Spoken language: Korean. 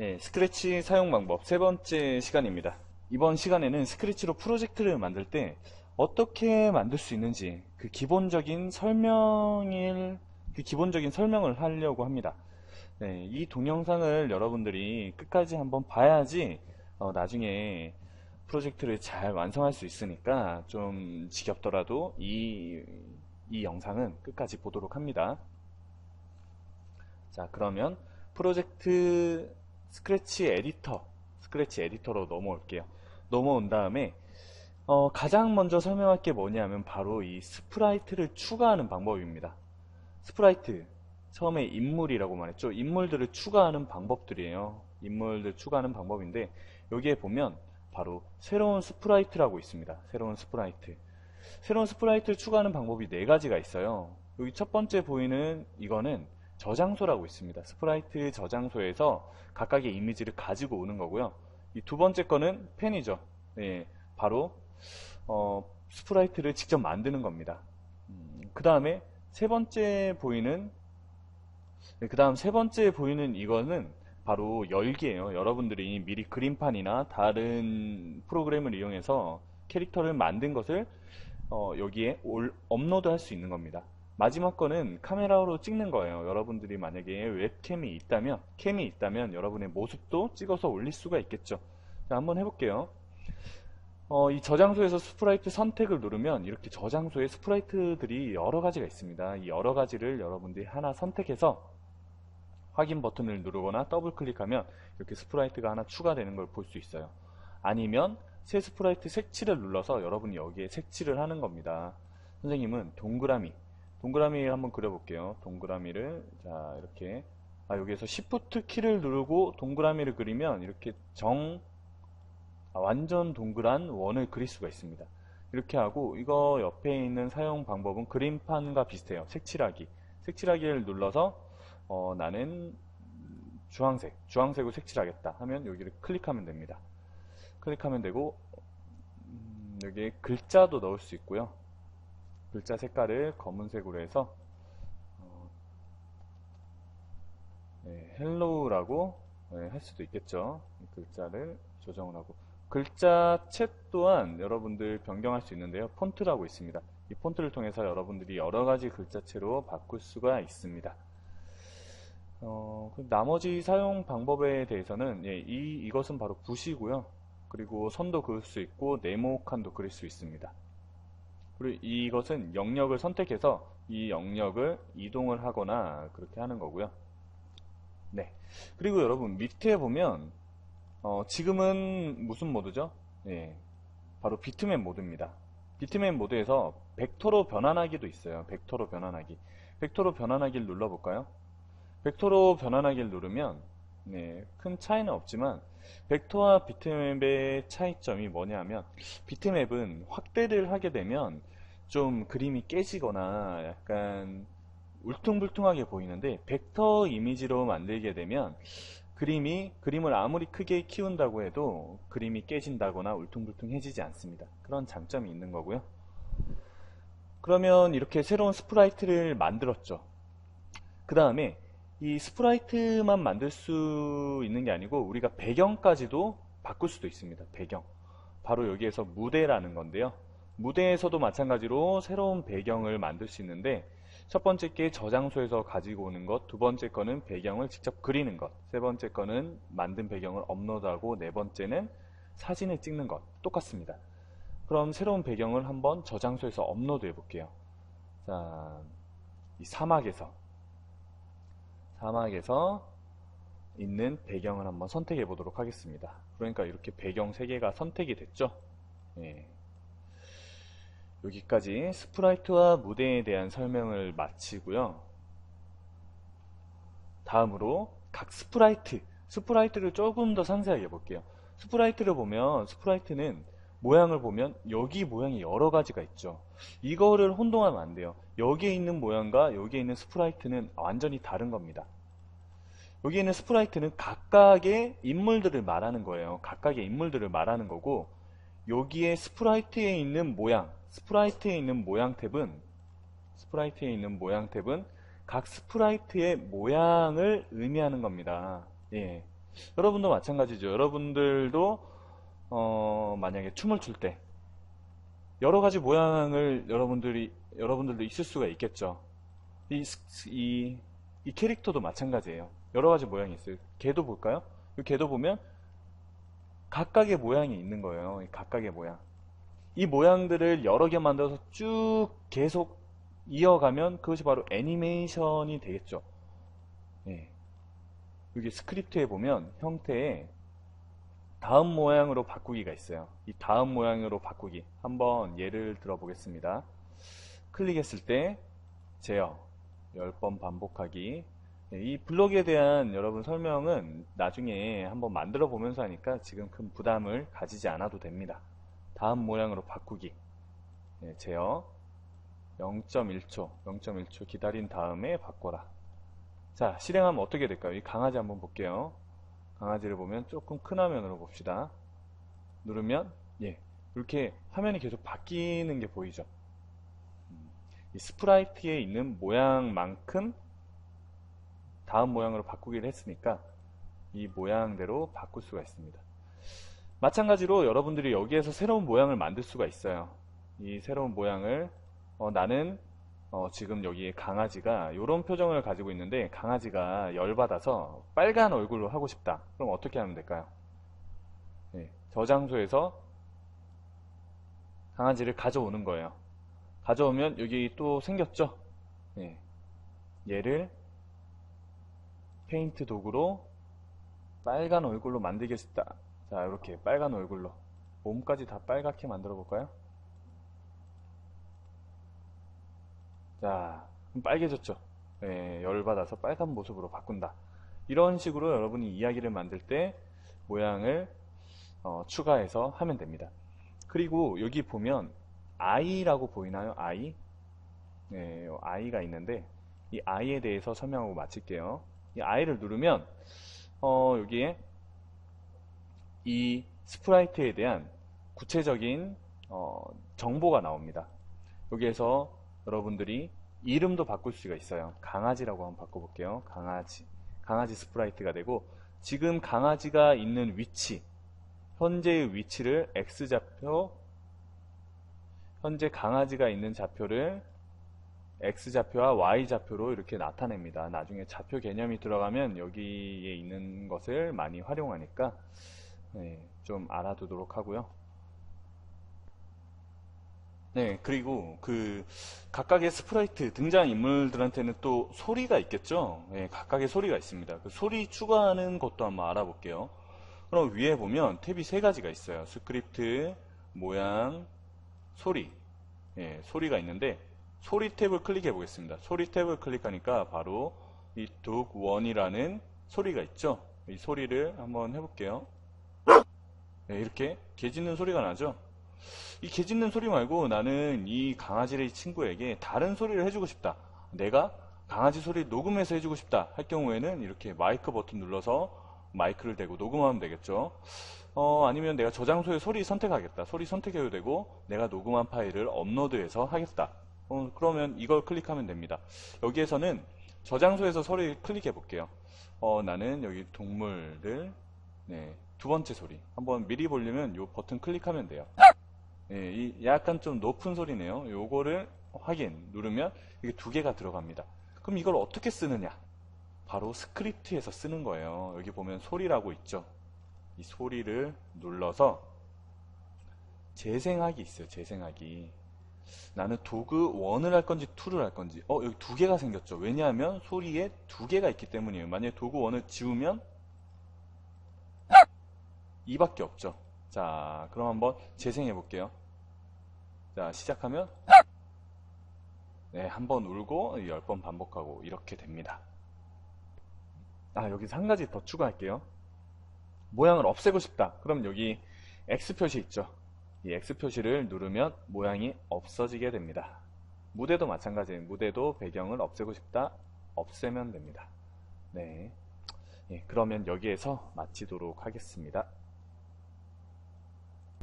네, 스크래치 사용 방법 세 번째 시간입니다. 이번 시간에는 스크래치로 프로젝트를 만들 때 어떻게 만들 수 있는지 그 기본적인 설명일 그 기본적인 설명을 하려고 합니다. 네, 이 동영상을 여러분들이 끝까지 한번 봐야지 어, 나중에 프로젝트를 잘 완성할 수 있으니까 좀 지겹더라도 이, 이 영상은 끝까지 보도록 합니다. 자 그러면 프로젝트 스크래치 에디터 스크래치 에디터로 넘어올게요. 넘어온 다음에 어, 가장 먼저 설명할 게 뭐냐면 바로 이 스프라이트를 추가하는 방법입니다. 스프라이트 처음에 인물이라고 말했죠. 인물들을 추가하는 방법들이에요. 인물들 추가하는 방법인데 여기에 보면 바로 새로운 스프라이트라고 있습니다. 새로운 스프라이트. 새로운 스프라이트를 추가하는 방법이 네 가지가 있어요. 여기 첫 번째 보이는 이거는 저장소라고 있습니다. 스프라이트 저장소에서 각각의 이미지를 가지고 오는 거고요. 이 두 번째 거는 펜이죠. 예, 바로 어, 스프라이트를 직접 만드는 겁니다. 음, 그 다음에 세 번째 보이는 네, 그 다음 세 번째 보이는 이거는 바로 열기예요. 여러분들이 미리 그림판이나 다른 프로그램을 이용해서 캐릭터를 만든 것을 어, 여기에 올, 업로드 할 수 있는 겁니다. 마지막 거는 카메라로 찍는 거예요. 여러분들이 만약에 웹캠이 있다면, 캠이 있다면 여러분의 모습도 찍어서 올릴 수가 있겠죠. 자, 한번 해볼게요. 어, 이 저장소에서 스프라이트 선택을 누르면 이렇게 저장소에 스프라이트들이 여러 가지가 있습니다. 이 여러 가지를 여러분들이 하나 선택해서 확인 버튼을 누르거나 더블 클릭하면 이렇게 스프라이트가 하나 추가되는 걸 볼 수 있어요. 아니면 새 스프라이트 색칠을 눌러서 여러분이 여기에 색칠을 하는 겁니다. 선생님은 동그라미 동그라미를 한번 그려볼게요. 동그라미를 자 이렇게 아 여기에서 Shift 키를 누르고 동그라미를 그리면 이렇게 정 아, 완전 동그란 원을 그릴 수가 있습니다. 이렇게 하고 이거 옆에 있는 사용 방법은 그림판과 비슷해요. 색칠하기 색칠하기를 눌러서 어, 나는 주황색 주황색으로 색칠하겠다 하면 여기를 클릭하면 됩니다. 클릭하면 되고 음, 여기에 글자도 넣을 수 있고요. 글자 색깔을 검은색으로 해서 어, 네, 헬로우라고 네, 할 수도 있겠죠. 글자를 조정을 하고 글자 챗 또한 여러분들 변경할 수 있는데요. 폰트라고 있습니다. 이 폰트를 통해서 여러분들이 여러 가지 글자체로 바꿀 수가 있습니다. 어, 그 나머지 사용 방법에 대해서는 예, 이, 이것은 바로 붓이고요. 그리고 선도 그을 수 있고 네모 칸도 그릴 수 있습니다. 그리고 이것은 영역을 선택해서 이 영역을 이동을 하거나 그렇게 하는 거고요. 네. 그리고 여러분 밑에 보면 어, 지금은 무슨 모드죠? 예. 바로 비트맵 모드입니다. 비트맵 모드에서 벡터로 변환하기도 있어요. 벡터로 변환하기. 벡터로 변환하기를 눌러볼까요? 벡터로 변환하기를 누르면 네, 큰 차이는 없지만 벡터와 비트맵의 차이점이 뭐냐면 비트맵은 확대를 하게 되면 좀 그림이 깨지거나 약간 울퉁불퉁하게 보이는데 벡터 이미지로 만들게 되면 그림이 그림을 아무리 크게 키운다고 해도 그림이 깨진다거나 울퉁불퉁해지지 않습니다. 그런 장점이 있는 거고요. 그러면 이렇게 새로운 스프라이트를 만들었죠. 그 다음에 이 스프라이트만 만들 수 있는 게 아니고 우리가 배경까지도 바꿀 수도 있습니다. 배경. 바로 여기에서 무대라는 건데요. 무대에서도 마찬가지로 새로운 배경을 만들 수 있는데 첫 번째 게 저장소에서 가지고 오는 것, 두 번째 거는 배경을 직접 그리는 것, 세 번째 거는 만든 배경을 업로드하고 네 번째는 사진을 찍는 것 똑같습니다. 그럼 새로운 배경을 한번 저장소에서 업로드 해 볼게요. 자, 이 사막에서 사막에서 있는 배경을 한번 선택해 보도록 하겠습니다. 그러니까 이렇게 배경 3개가 선택이 됐죠. 예. 여기까지 스프라이트와 무대에 대한 설명을 마치고요. 다음으로 각 스프라이트, 스프라이트를 조금 더 상세하게 볼게요. 스프라이트를 보면 스프라이트는 모양을 보면 여기 모양이 여러 가지가 있죠. 이거를 혼동하면 안 돼요. 여기에 있는 모양과 여기에 있는 스프라이트는 완전히 다른 겁니다. 여기에 있는 스프라이트는 각각의 인물들을 말하는 거예요. 각각의 인물들을 말하는 거고 여기에 스프라이트에 있는 모양, 스프라이트에 있는 모양 탭은 스프라이트에 있는 모양 탭은 각 스프라이트의 모양을 의미하는 겁니다. 예. 여러분도 마찬가지죠. 여러분들도 어, 만약에 춤을 출 때 여러 가지 모양을 여러분들이 여러분들도 있을 수가 있겠죠. 이, 스- 이, 이 캐릭터도 마찬가지예요. 여러 가지 모양이 있어요. 개도 볼까요? 이 개도 보면 각각의 모양이 있는 거예요. 이 각각의 모양. 이 모양들을 여러 개 만들어서 쭉 계속 이어가면 그것이 바로 애니메이션이 되겠죠. 예. 여기 스크립트에 보면 형태에 다음 모양으로 바꾸기가 있어요. 이 다음 모양으로 바꾸기. 한번 예를 들어 보겠습니다. 클릭했을 때 제어 10번 반복하기. 네, 이 블록에 대한 여러분 설명은 나중에 한번 만들어 보면서 하니까 지금 큰 부담을 가지지 않아도 됩니다. 다음 모양으로 바꾸기. 네, 제어 0.1초, 0.1초 기다린 다음에 바꿔라. 자, 실행하면 어떻게 될까요? 이 강아지 한번 볼게요. 강아지를 보면 조금 큰 화면으로 봅시다. 누르면, 예, 이렇게 화면이 계속 바뀌는 게 보이죠? 음, 이 스프라이트에 있는 모양만큼 다음 모양으로 바꾸기를 했으니까 이 모양대로 바꿀 수가 있습니다. 마찬가지로 여러분들이 여기에서 새로운 모양을 만들 수가 있어요. 이 새로운 모양을 어, 나는 어, 지금 여기 강아지가 이런 표정을 가지고 있는데 강아지가 열받아서 빨간 얼굴로 하고 싶다. 그럼 어떻게 하면 될까요? 예, 저장소에서 강아지를 가져오는 거예요. 가져오면 여기 또 생겼죠? 예, 얘를 페인트 도구로 빨간 얼굴로 만들겠다. 자, 이렇게 빨간 얼굴로 몸까지 다 빨갛게 만들어 볼까요? 자, 빨개졌죠? 예, 열받아서 빨간 모습으로 바꾼다. 이런 식으로 여러분이 이야기를 만들 때 모양을 어, 추가해서 하면 됩니다. 그리고 여기 보면 i라고 보이나요? i? 네, i가 있는데 이 i에 대해서 설명하고 마칠게요. 이 i를 누르면 어, 여기에 이 스프라이트에 대한 구체적인 어, 정보가 나옵니다. 여기에서 여러분들이 이름도 바꿀 수가 있어요. 강아지라고 한번 바꿔볼게요. 강아지. 강아지 스프라이트가 되고 지금 강아지가 있는 위치 현재의 위치를 X좌표 현재 강아지가 있는 좌표를 X좌표와 Y좌표로 이렇게 나타냅니다. 나중에 좌표 개념이 들어가면 여기에 있는 것을 많이 활용하니까 네, 좀 알아두도록 하고요. 네, 그리고 그 각각의 스프라이트 등장 인물들한테는 또 소리가 있겠죠. 네, 각각의 소리가 있습니다. 그 소리 추가하는 것도 한번 알아볼게요. 그럼 위에 보면 탭이 세 가지가 있어요. 스크립트, 모양, 소리. 예, 소리가 있는데 소리 탭을 클릭해 보겠습니다. 소리 탭을 클릭하니까 바로 이 독원이라는 소리가 있죠. 이 소리를 한번 해볼게요. 네, 이렇게 개 짖는 소리가 나죠. 이 개 짖는 소리 말고 나는 이 강아지의 친구에게 다른 소리를 해주고 싶다. 내가 강아지 소리 녹음해서 해주고 싶다 할 경우에는 이렇게 마이크 버튼 눌러서 마이크를 대고 녹음하면 되겠죠. 어, 아니면 내가 저장소에 소리 선택하겠다. 소리 선택해도 되고 내가 녹음한 파일을 업로드해서 하겠다. 어, 그러면 이걸 클릭하면 됩니다. 여기에서는 저장소에서 소리 클릭해 볼게요. 어, 나는 여기 동물을 네, 두 번째 소리 한번 미리 보려면 이 버튼 클릭하면 돼요. 네, 이 약간 좀 높은 소리네요. 요거를 확인 누르면 이게 두 개가 들어갑니다. 그럼 이걸 어떻게 쓰느냐? 바로 스크립트에서 쓰는 거예요. 여기 보면 소리라고 있죠. 이 소리를 눌러서 재생하기 있어요. 재생하기. 나는 도구 1을 할 건지 2를 할 건지. 어, 여기 두 개가 생겼죠. 왜냐하면 소리에 두 개가 있기 때문이에요. 만약에 도구 1을 지우면 2밖에 없죠. 자, 그럼 한번 재생해 볼게요. 자, 시작하면 네, 한 번 울고 10번 반복하고 이렇게 됩니다. 아, 여기서 한 가지 더 추가할게요. 모양을 없애고 싶다. 그럼 여기 X 표시 있죠. 이 X 표시를 누르면 모양이 없어지게 됩니다. 무대도 마찬가지예요. 무대도 배경을 없애고 싶다. 없애면 됩니다. 네. 예, 그러면 여기에서 마치도록 하겠습니다.